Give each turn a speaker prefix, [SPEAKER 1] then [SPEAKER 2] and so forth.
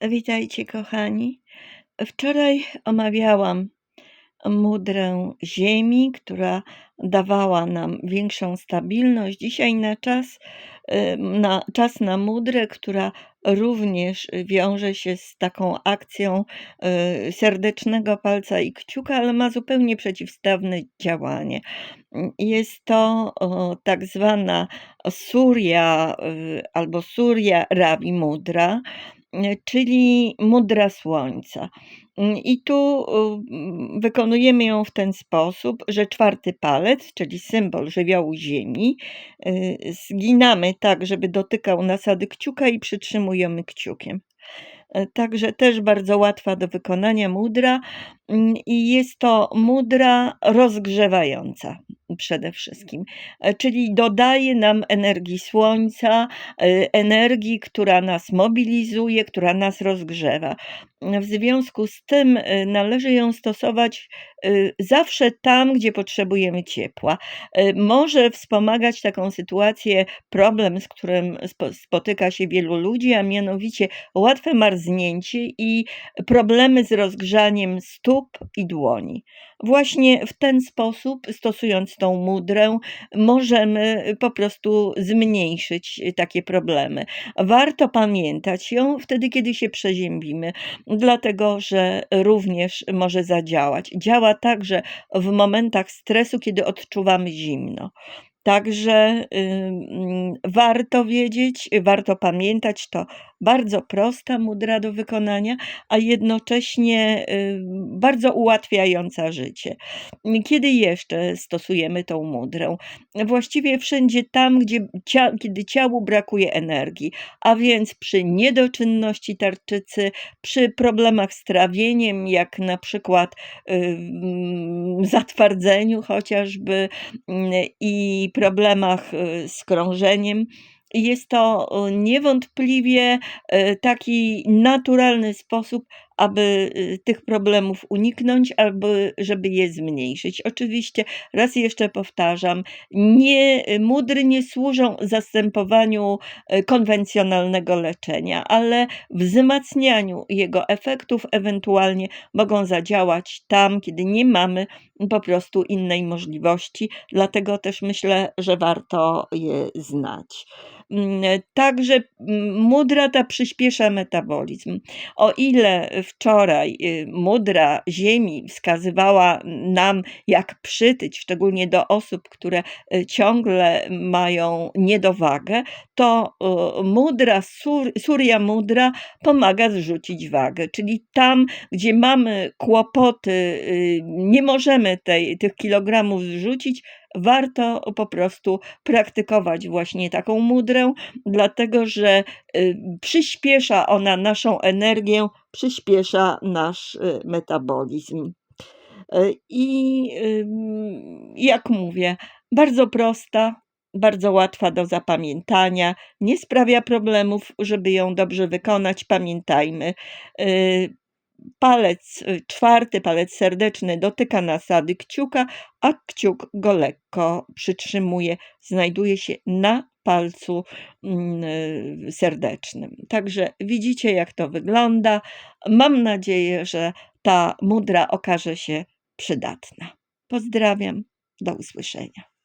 [SPEAKER 1] Witajcie kochani. Wczoraj omawiałam mudrę Ziemi, która dawała nam większą stabilność. Dzisiaj na czas, y, na czas na mudrę, która również wiąże się z taką akcją y, serdecznego palca i kciuka, ale ma zupełnie przeciwstawne działanie. Jest to tak zwana Surya y, albo Surya Ravi Mudra, czyli mudra słońca. Mm, I tu y, wykonujemy ją w ten sposób, że czwarty palec, czyli symbol żywiołu ziemi, zginamy tak, żeby dotykał nasady kciuka i przytrzymujemy kciukiem. E, także też bardzo łatwa do wykonania mudra mm, i jest to mudra rozgrzewająca przede wszystkim, e, czyli dodaje nam energii słońca, e, energii, która nas mobilizuje, która nas rozgrzewa. W związku z tym należy ją stosować zawsze tam, gdzie potrzebujemy ciepła. Może wspomagać taką sytuację problem, z którym spotyka się wielu ludzi, a mianowicie łatwe marznięcie i problemy z rozgrzaniem stóp i dłoni. Właśnie w ten sposób, stosując tą mudrę, możemy po prostu zmniejszyć takie problemy. Warto pamiętać ją wtedy, kiedy się przeziębimy, dlatego że również może zadziałać. Działa także w momentach stresu, kiedy odczuwamy zimno. Także warto wiedzieć, warto pamiętać, to bardzo prosta mudra do wykonania, a jednocześnie bardzo ułatwiająca życie. Kiedy jeszcze stosujemy tą mudrę? Właściwie wszędzie tam, gdzie kiedy ciału brakuje energii, a więc przy niedoczynności tarczycy, przy problemach z trawieniem, jak na przykład zatwardzeniu chociażby i problemach y, z krążeniem. Jest to y, niewątpliwie y, taki naturalny sposób, aby y, tych problemów uniknąć, albo żeby je zmniejszyć. Oczywiście, raz jeszcze powtarzam, nie, mudry nie służą zastępowaniu konwencjonalnego leczenia, ale wzmacnianiu jego efektów, ewentualnie mogą zadziałać tam, kiedy nie mamy po prostu innej możliwości. Dlatego też myślę, że warto je znać. Mm, także mm, mudra ta przyspiesza metabolizm. O ile wczoraj y, mudra Ziemi wskazywała nam, jak przytyć, szczególnie do osób, które y, ciągle mają niedowagę, to y, mudra, sur, Surya Mudra pomaga zrzucić wagę. Czyli tam, gdzie mamy kłopoty, nie możemy tej, tych kilogramów zrzucić, warto po prostu praktykować właśnie taką mudrę, dlatego że y, przyspiesza ona naszą energię, przyspiesza nasz y, metabolizm. Y, I jak mówię, bardzo prosta, bardzo łatwa do zapamiętania, nie sprawia problemów, żeby ją dobrze wykonać. Pamiętajmy, palec y, czwarty, palec serdeczny dotyka nasady kciuka, a kciuk go lekko przytrzymuje, znajduje się na palcu mm, y, serdecznym. Także widzicie, jak to wygląda. Mam nadzieję, że ta mudra okaże się przydatna. Pozdrawiam, do usłyszenia.